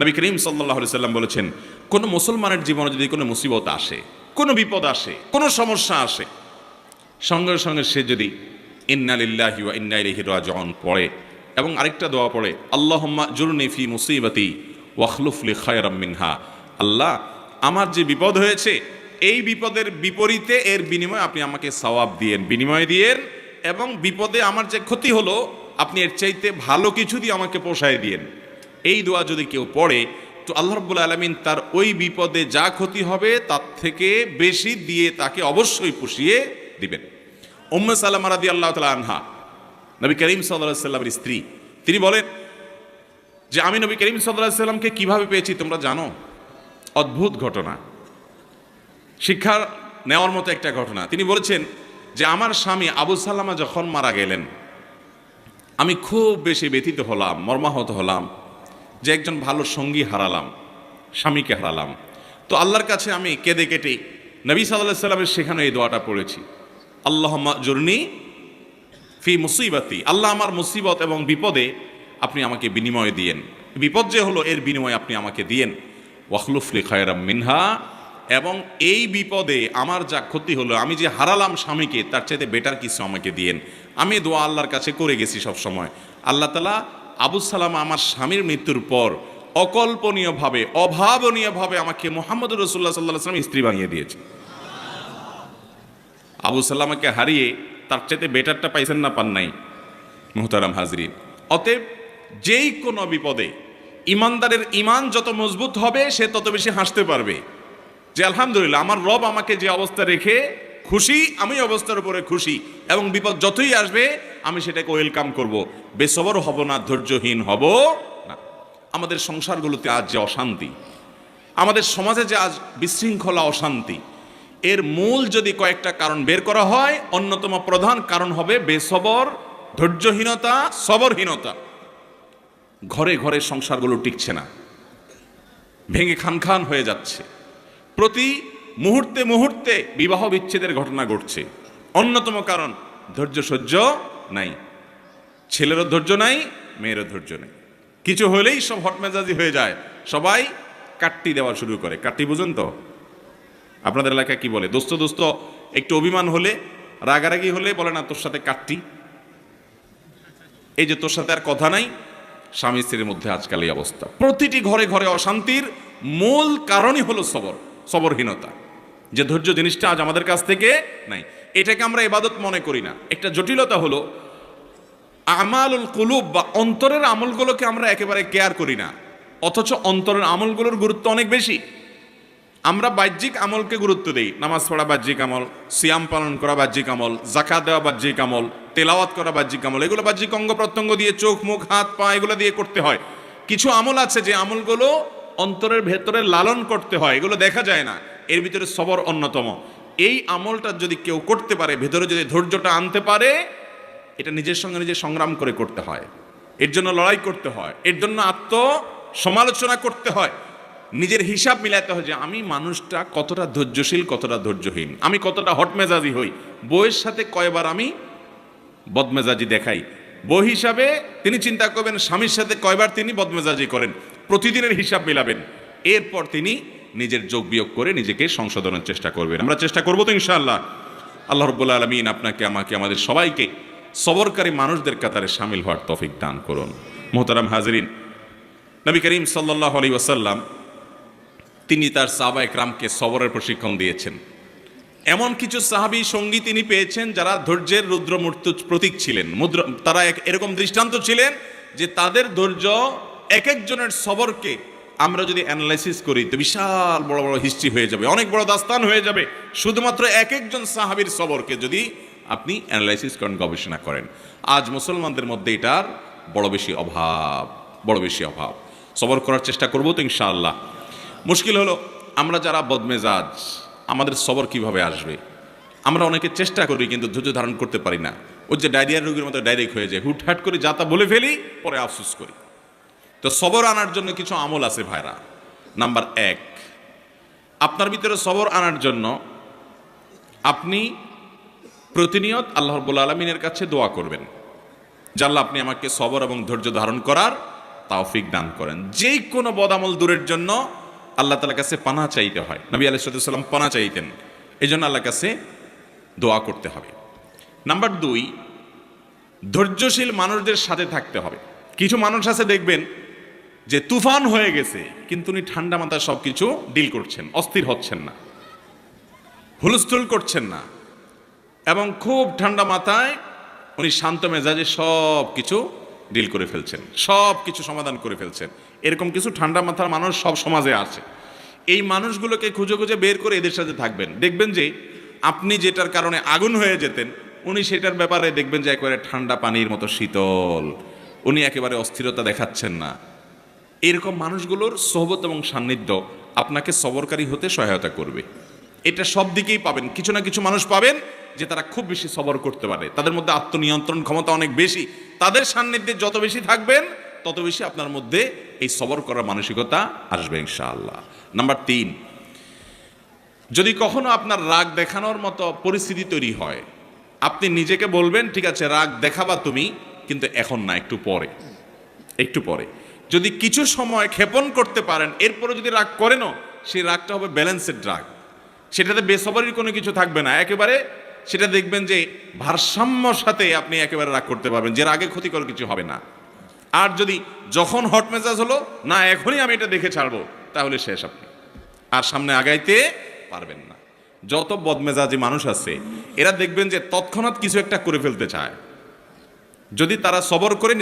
নবী করিম সাল্লাহ সাল্লাম বলেছেন, কোনো মুসলমানের জীবনে যদি কোনো মুসিবত আসে, কোনো বিপদ আসে, কোনো সমস্যা আসে, সঙ্গে সঙ্গে সে যদি ইন্নালিল্লাহি ওয়া ইন্না ইলাইহি রাজিউন পড়ে এবং আরেকটা দোয়া পড়ে, আল্লাহুম্মা জুরনি ফি মুসিবাতি ওয়াখলুফলি খায়রাম মিনহা। আল্লাহ, আমার যে বিপদ হয়েছে, এই বিপদের বিপরীতে এর বিনিময়ে আপনি আমাকে সওয়াব দিয়েন, বিনিময় দিয়েন এবং বিপদে আমার যে ক্ষতি হলো, আপনি এর চাইতে ভালো কিছু দিয়ে আমাকে পোষায় দিয়েন। এই দোয়া যদি কেউ পড়ে, তো আল্লাহ রব্বুল আলমিন তার ওই বিপদে যা ক্ষতি হবে তার থেকে বেশি দিয়ে তাকে অবশ্যই পুষিয়ে দিবেন। উম্মে সাল্লামা রাদি আল্লাহ তালা আনহা, নবী করিম সাল্লাহ সাল্লামের স্ত্রী, তিনি বলেন যে, আমি নবী করিম সাল্লাহ সাল্লামকে কীভাবে পেয়েছি তোমরা জানো? অদ্ভুত ঘটনা। শিক্ষা নেওয়ার মতো একটা ঘটনা। তিনি বলেছেন যে, আমার স্বামী আবু সাল্লামা যখন মারা গেলেন, আমি খুব বেশি ব্যথিত হলাম, মর্মাহত হলাম। যে একজন ভালো সঙ্গী হারালাম, স্বামীকে হারালাম। তো আল্লাহর কাছে আমি কেঁদে কেটে নবী সাল্লাহ সাল্লামের সেখানে এই দোয়াটা পড়েছি। আল্লাহ জরনি ফি মুসিবাতি। আল্লাহ আমার মুসিবত এবং বিপদে আপনি আমাকে বিনিময় দিয়েন। বিপদ যে হলো, এর বিনিময় আপনি আমাকে দিয়েন। ওয়াখলুফলি খায়রাম মিনহা। এবং এই বিপদে আমার যা ক্ষতি হলো, আমি যে হারালাম স্বামীকে, তার চাইতে বেটার কিছু আমাকে দিয়েন। আমি দোয়া আল্লাহর কাছে করে গেছি সব সময় আল্লাহ তালা আবু সালাম আমার স্বামীর মৃত্যুর পর অকল্পনীয়ভাবে, অভাবনীয়ভাবে আমাকে মোহাম্মদ রসুল্লাহ সাল্লাহ আসলাম স্ত্রী বানিয়ে দিয়েছে। আবু সাল্লামাকে হারিয়ে তার চাইতে বেটারটা পাইছেন না, পান নাই, মোহতারাম হাজরিন। অতএব যেই কোনো বিপদে ইমানদারের ইমান যত মজবুত হবে, সে তত বেশি হাসতে পারবে। যে আলহামদুলিল্লাহ, আমার রব আমাকে যে অবস্থা রেখে খুশি, আমি অবস্থার উপরে খুশি। এবং বিপদ যতই আসবে, আমি সেটাকে ওয়েলকাম করব। বেসবর হব না, ধৈর্যহীন হব না। আমাদের সংসারগুলোতে আজ যে অশান্তি, আমাদের সমাজে যে আজ বিশৃঙ্খলা, অশান্তি, এর মূল যদি কয়েকটা কারণ বের করা হয়, অন্যতম প্রধান কারণ হবে বেসবর, ধৈর্যহীনতা, সবরহীনতা। ঘরে ঘরে সংসারগুলো টিকছে না। ভেঙে খান খান হয়ে যাচ্ছে। প্রতি মুহূর্তে মুহূর্তে বিবাহ বিচ্ছেদের ঘটনা ঘটছে। অন্যতম কারণ, ধৈর্য সহ্য নাই। ছেলেরও ধৈর্য নাই, মেয়েরও ধৈর্য নেই। কিছু হলেই সব হটমেজাজি হয়ে যায়। সবাই কাট্টি দেওয়া শুরু করে। কাট্টি বুঝেন তো? আপনাদের এলাকায় কি বলে? দোস্ত দোস্ত, একটু অভিমান হলে, রাগারাগি হলে বলে না, তোর সাথে কাটটি? এই যে তোর সাথে আর কথা নাই, স্বামী স্ত্রীর মধ্যে আজকাল এই অবস্থা। প্রতিটি ঘরে ঘরে অশান্তির মূল কারণই হলো সবর, সবরহীনতা। যে ধৈর্য জিনিসটা আজ আমাদের কাছ থেকে নাই। এটাকে আমরা এবাদত মনে করি না। একটা জটিলতা হলো, আমালুল কুলুব বা অন্তরের আমলগুলোকে আমরা একেবারে কেয়ার করি না। অথচ অন্তরের আমলগুলোর গুরুত্ব অনেক বেশি। আমরা বাহ্যিক আমলকে গুরুত্ব দিই। নামাজ পড়া বাহ্যিক আমল, সিয়াম পালন করা বাহ্যিক আমল জাকা দেওয়া বাহ্যিক আমল, তেলাওয়াত করা বাহ্যিক আমল, এগুলো বাহ্যিক অঙ্গ প্রত্যঙ্গ দিয়ে চোখ, মুখ, হাত, পা এগুলো দিয়ে করতে হয়। কিছু আমল আছে যে আমলগুলো অন্তরের ভেতরে লালন করতে হয়। এগুলো দেখা যায় না। এর ভিতরে সবর অন্যতম। এই আমলটা যদি কেউ করতে পারে, ভেতরে যদি ধৈর্যটা আনতে পারে, এটা নিজের সঙ্গে নিজে সংগ্রাম করে করতে হয়। এর জন্য লড়াই করতে হয়। এর জন্য আত্ম সমালোচনা করতে হয়। নিজের হিসাব মিলাতে হয় যে, আমি মানুষটা কতটা ধৈর্যশীল, কতটা ধৈর্যহীন। আমি কতটা হটমেজাজি হই। বইয়ের সাথে কয়বার আমি বদমেজাজি দেখাই। বই হিসাবে তিনি চিন্তা করবেন, স্বামীর সাথে কয়বার তিনি বদমেজাজি করেন। প্রতিদিনের হিসাব মিলাবেন। এরপর তিনি নিজের যোগ বিয়োগ করে নিজেকে সংশোধনের চেষ্টা করবেন। আমরা চেষ্টা করব তো ইনশাআল্লাহ। আল্লাহ রব্বুল্লা আলমিন আপনাকে, আমাকে, আমাদের সবাইকে সবরকারী মানুষদের কাতারে সামিল হওয়ার তফিক দান করুন। মোহতারাম হাজরিন, নবী করিম সাল্লাহ আলী ওয়াসাল্লাম, তিনি তার সাহাবা একরামকে সবরের প্রশিক্ষণ দিয়েছেন। এমন কিছু সাহাবী সঙ্গী তিনি পেয়েছেন যারা ধৈর্যের রুদ্রমূর্ত প্রতীক ছিলেন। মুদ্র, তারা এরকম দৃষ্টান্ত ছিলেন যে তাদের ধৈর্য এক একজনের সবরকে আমরা যদি অ্যানালাইসিস করি, তো বিশাল বড় বড় হিস্ট্রি হয়ে যাবে, অনেক বড় দাস্তান হয়ে যাবে। শুধুমাত্র এক একজন সাহাবীর সবরকে যদি আপনি অ্যানালাইসিস করেন, গবেষণা করেন। আজ মুসলমানদের মধ্যে এটার বড় বেশি অভাব, বড় বেশি অভাব। সবর করার চেষ্টা করব তো ইনশাআল্লাহ। মুশকিল হলো, আমরা যারা বদমেজাজ, আমাদের সবর কীভাবে আসবে? আমরা অনেকে চেষ্টা করি, কিন্তু ধৈর্য ধারণ করতে পারি না। ওই যে ডায়রিয়ার রোগীর মতো ডাইরেক্ট হয়ে যায়, হুটহাট করে যা তা বলে ফেলি, পরে আফসোস করি। তো সবর আনার জন্য কিছু আমল আছে ভাইরা। নাম্বার এক, আপনার ভিতরে সবর আনার জন্য আপনি প্রতিনিয়ত আল্লাহ রব্বুল আলমিনের কাছে দোয়া করবেন। জানলা আপনি আমাকে সবর এবং ধৈর্য ধারণ করার তাওফিক দান করেন। যে কোনো বদামল দূরের জন্য আল্লাহ তালার কাছে পানা চাইতে হয়। নবী আলাইসাল্লাম পানা চাইতেন। এই জন্য আল্লাহর কাছে দোয়া করতে হবে। নাম্বার দুই, ধৈর্যশীল মানুষদের সাথে থাকতে হবে। কিছু মানুষ আছে দেখবেন যে তুফান হয়ে গেছে, কিন্তু উনি ঠান্ডা মাথায় সব কিছু ডিল করছেন, অস্থির হচ্ছেন না। হুলস্থুল করছেন না। এবং খুব ঠান্ডা মাথায় উনি শান্ত মেজাজে সব কিছু ডিল করে ফেলছেন সব কিছু সমাধান করে ফেলছেন। এরকম কিছু ঠান্ডা মাথার মানুষ সব সমাজে আছে। এই মানুষগুলোকে খুঁজে খুঁজে বের করে এদের সাথে থাকবেন। দেখবেন যে আপনি যেটার কারণে আগুন হয়ে যেতেন, উনি সেটার ব্যাপারে দেখবেন যে একেবারে ঠান্ডা পানির মতো শীতল। উনি একেবারে অস্থিরতা দেখাচ্ছেন না। এরকম মানুষগুলোর সোহবত এবং সান্নিধ্য আপনাকে সবরকারী হতে সহায়তা করবে। এটা সব দিকেই পাবেন। কিছু না কিছু মানুষ পাবেন যে তারা খুব বেশি সবর করতে পারে। তাদের মধ্যে আত্মনিয়ন্ত্রণ ক্ষমতা অনেক বেশি। তাদের সান্নিধ্যে যত বেশি থাকবেন, তত বেশি আপনার মধ্যে এই সবর করার মানসিকতা আসবে ইনশাআল্লাহ। নাম্বার তিন, যদি কখনো আপনার রাগ দেখানোর মতো পরিস্থিতি তৈরি হয়, আপনি নিজেকে বলবেন, ঠিক আছে, রাগ দেখাবা তুমি, কিন্তু এখন না, একটু পরে। একটু পরে। যদি কিছু সময় ক্ষেপণ করতে পারেন এরপরে যদি রাগ করেনও, সেই রাগটা হবে ব্যালেন্সের রাগ। সেটাতে বেসবারির কোনো কিছু থাকবে না। একেবারে সেটা দেখবেন যে ভারসাম্যর সাথে আপনি একেবারে রাগ করতে পারবেন, যে রাগে ক্ষতিকর কিছু হবে না। আর যদি যখন হট মেজাজ হলো, না, এখনই আমি এটা দেখে ছাড়বো তাহলে শেষ আপনি। আর সামনে আগাইতে পারবেন না। যত বদমেজাজি মানুষ আছে, এরা দেখবেন যে তৎক্ষণাৎ কিছু একটা করে ফেলতে চায়। যদি তারা সবর করে